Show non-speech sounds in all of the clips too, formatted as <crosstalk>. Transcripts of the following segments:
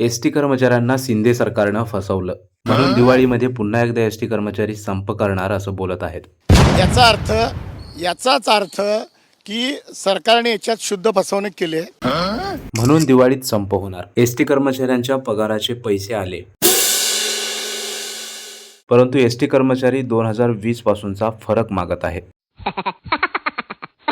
S T कर्मचाऱ्यांना शिंदे सरकारनं फसवलं. म्हणून दिवाळीमध्ये पुन्हा एकदा एस टी कर्मचारी संप करणार असं बोलत आहेत. याचा अर्थ याचाच अर्थ की सरकारने याच्यात शुद्ध फसवणूक केली आहे. म्हणून दिवाळीत संप होणार. एस टी कर्मचाऱ्यांच्या पगाराचे पैसे आले. परंतु एस टी कर्मचारी दोन हजार वीस पासूनचा फरक मागत आहेत. <laughs>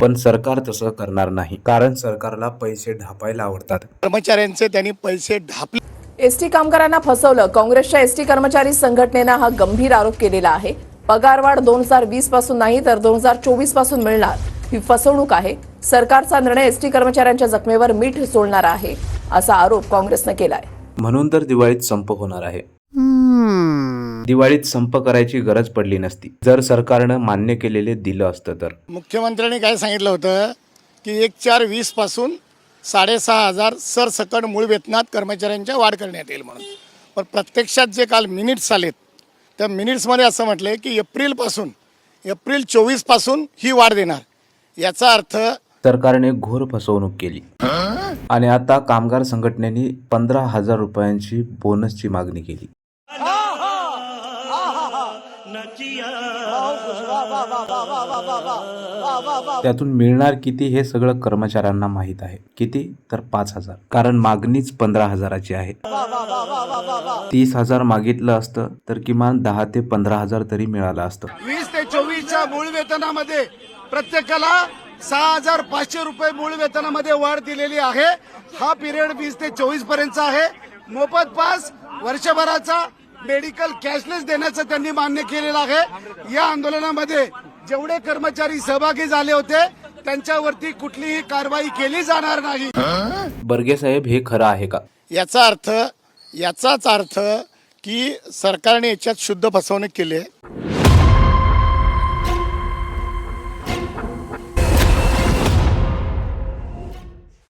पण सरकार तसं करणार नाही कारण सरकारला पैसे ढापायला आवडतात. कर्मचाऱ्यांचे त्यांनी पैसे ढापले. एसटी कामगारांना फसवलं. काँग्रेसच्या एसटी कर्मचारी संघटनेनं हा गंभीर आरोप केलेला आहे. पगारवाढ दोन हजार वीसपासून नाही तर दोन हजार चोवीसपासून मिळणार. ही फसवणूक आहे. सरकारचा निर्णय एसटी कर्मचाऱ्यांच्या जखमेवर मीठ सोडणारा आहे असा आरोप काँग्रेसनं केलाय. म्हणून तर दिवाळीत संप होणार आहे. दिवाळीत संप करायची गरज पडली नसती. जर सरकारनं मान्य केलेले दिलं असतं तर. मुख्यमंत्र्यांनी काय सांगितलं होतं? की एक चार वीसपासून साडेसहा हजार सरसकट मूळ वेतनात कर्मचाऱ्यांच्या वाढ करण्यात येईल म्हणून. पण प्रत्यक्षात जे काल मिनिट्स आलेत त्या मिनिट्समध्ये असं म्हटलं की एप्रिलपासून एप्रिल चोवीसपासून ही वाढ देणार. याचा अर्थ सरकारने घोर फसवणूक केली. आणि आता कामगार संघटनेने पंधरा हजार रुपयांची बोनसची मागणी केली. त्यातून मिळणार किती हे सगळं कर्मचाऱ्यांना माहीत आहे. किती? तर पाच हजार. कारण मागणीच पंधरा हजाराची आहे. तीस हजार मागितलं असतं तर किमान दहा ते पंधरा हजार तरी मिळालं असतं. वीस ते चोवीसच्या मूळ वेतनामध्ये प्रत्येकाला सहा हजार पाचशे रुपये मूळ वेतनामध्ये वाढ दिलेली आहे. हा पिरियड वीस ते चोवीस पर्यंतचा आहे. मोफत पास वर्षभराचा मेडिकल कॅशलेस देण्याचं त्यांनी मान्य केलेलं आहे. या आंदोलनामध्ये जेवढे कर्मचारी सहभागी झाले होते त्यांच्यावरती कुठलीही कारवाई केली जाणार नाही. बर्गे साहेब हे खरं आहे का? याचा अर्थ याचाच अर्थ की सरकारने याच्यात शुद्ध फसवणूक केली आहे.